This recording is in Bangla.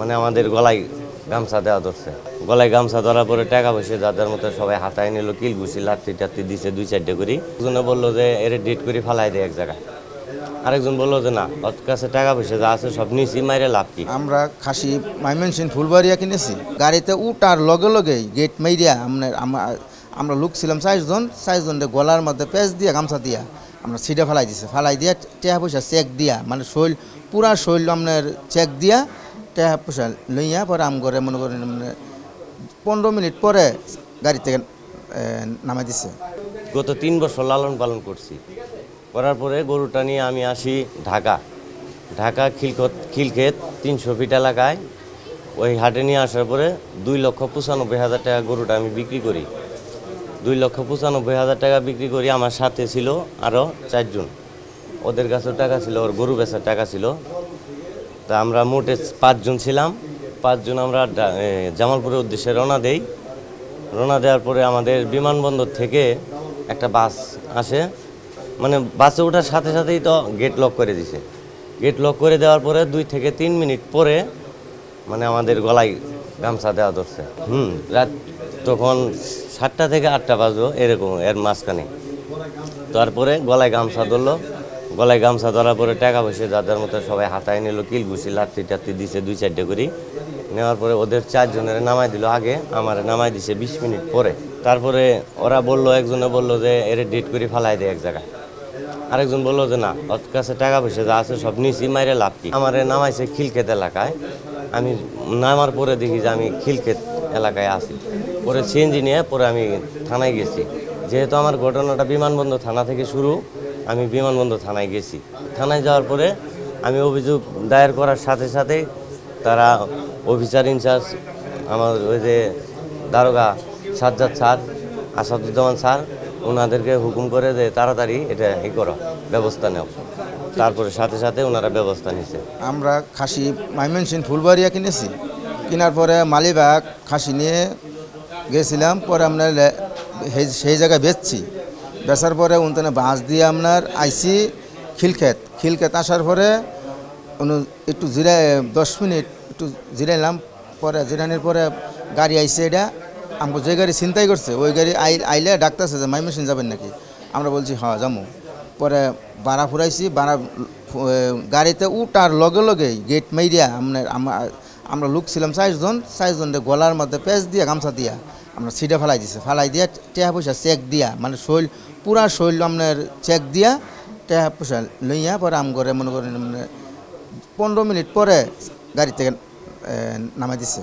মানে আমাদের গলায় গামছা দেওয়া ধরছে। গলায় গামছা ধরার পরে টাকা পয়সা যাদের মতো সবাই হাতায় নিল, কিল ঘুষি লাত্তি টাত্তি দিছে দুই চারটে করি। একজনে বলল যে, এর ডেট করে ফালাই দেয় এক জায়গায়। আরেকজন বলল যে, না, ওর কাছে টাকা পয়সা যা আছে সব নিছি, মাইরে লাভ কি? আমরা খাসি মাইমেনসিন ফুলবাড়িয়া কিনেছি। গাড়িতে উঠার লগে লগেই গেট মাইরিয়া আমরা, আমরা- লোক ছিলাম চারজন চারজনকে গলার মধ্যে পেঁচ দিয়া, গামছা দিয়া। আমরা সিটে ফেলাই দিছে। ফালাই দিয়া টেহা পয়সা চেক দিয়া মানে শৈল, পুরা শৈল আপনার চেক দিয়া টেহা পয়সা লইয়া পরে আম করে মনে করেন মানে পনেরো মিনিট পরে গাড়ি থেকে এ, নামাই দিছে। গত তিন বছর লালন পালন করছি। করার পরে গরুটা নিয়ে আমি আসি ঢাকা। ঢাকা খিলখত খিলক্ষেত তিনশো ফিট এলাকায়। ওই হাটে নিয়ে আসার পরে দুই লক্ষ পঁচানব্বই হাজার টাকা গরুটা আমি বিক্রি করি। দুই লক্ষ পঁচানব্বই হাজার টাকা বিক্রি করি আমার সাথে ছিল আরও চারজন। ওদের কাছেও টাকা ছিল ওর গরু বেচার টাকা ছিল। তা আমরা মোটে পাঁচজন ছিলাম। পাঁচজন আমরা জামালপুরের উদ্দেশ্যে রওনা দেই। রওনা দেওয়ার পরে আমাদের বিমানবন্দর থেকে একটা বাস আসে। মানে বাসে ওঠার সাথে সাথেই তো গেট লক করে দিছে। গেট লক করে দেওয়ার পরে দুই থেকে তিন মিনিট পরে মানে আমাদের গলায় গামছা দেওয়া ধরছে। হুম, রাত তখন সাতটা থেকে আটটা বাজো এরকম এর মাঝখানে। তারপরে গলায় গামছা ধরলো। গলায় গামছা ধরা পরে টাকা পয়সা যাদের মতো সবাই হাতায় নিল, কিল ঘুষি লাত্তি টাত্তি দিছে, দুই চারটে করি। নেওয়ার পরে ওদের চারজনের নামাই দিল আগে, আমার নামাই দিছে বিশ মিনিট পরে। তারপরে ওরা বলল, একজনে বলল যে এর ডেট করে ফালাই দেয় এক জায়গায়। আরেকজন বলল যে না, ওর কাছে টাকা পয়সা যা আছে সব নিছি, মাইরে লাভ কি? আমার নামাইছে খিলক্ষেত এলাকায়। আমি নামার পরে দেখি যে আমি খিলক্ষেত এলাকায় আছি। পরে সিএনজি নিয়ে পরে আমি থানায় গেছি। যেহেতু আমার ঘটনাটা বিমানবন্দর থানা থেকে শুরু আমি বিমানবন্দর থানায় গেছি। থানায় যাওয়ার পরে আমি অভিযোগ দায়ের করার সাথে সাথে তারা অফিসার ইনচার্জ, আমার ওই যে দারোগা সাজ্জাদ স্যার, আসাদুজ্জামান স্যার, ওনাদেরকে হুকুম করে যে তাড়াতাড়ি এটা ই করো, ব্যবস্থা নেও। তারপরে সাথে সাথে ওনারা ব্যবস্থা নিছে। আমরা খাসি মাইমেনসিন ফুলবাড়িয়া কিনেছি। কেনার পরে মালিবাগ খাসি নিয়ে গেছিলাম, পরে আমরা সেই- সেই জায়গায় বেচছি। বেচার পরে উনতনে বাঁশ দিয়ে আপনার আইসি খিলক্ষেত। খিলক্ষেত আসার পরে একটু জিরাই, দশ মিনিট একটু জিরাইলাম, পরে জিরানোর পরে গাড়ি আইসে এটা। আমাকে যে গাড়ি চিন্তাই করছে, ওই গাড়ি আই, আইলে ডাক্তারছে যে মাইমেশিন যাবেন নাকি? আমরা বলছি হ্যাঁ যাব পরে বাড়া ফুরাইছি, বাড়া গাড়িতে উঠার লগে লগেই গেট মাইরিয়া আপনার আমা- আমরা লোক ছিলাম চারজন চারজনকে গলার মধ্যে পেঁচ দিয়া গামছা দিয়া। আমরা সিটে ফেলাই দিছে। ফেলাই দিয়া টেহা পয়সা চেক দিয়া মানে শৈল, পুরা শৈল আপনার চেক দিয়া টেহা পয়সা লইয়া পরে আম করে মনে করেন মানে পনেরো মিনিট পরে গাড়ি থেকে নামাই দিছে।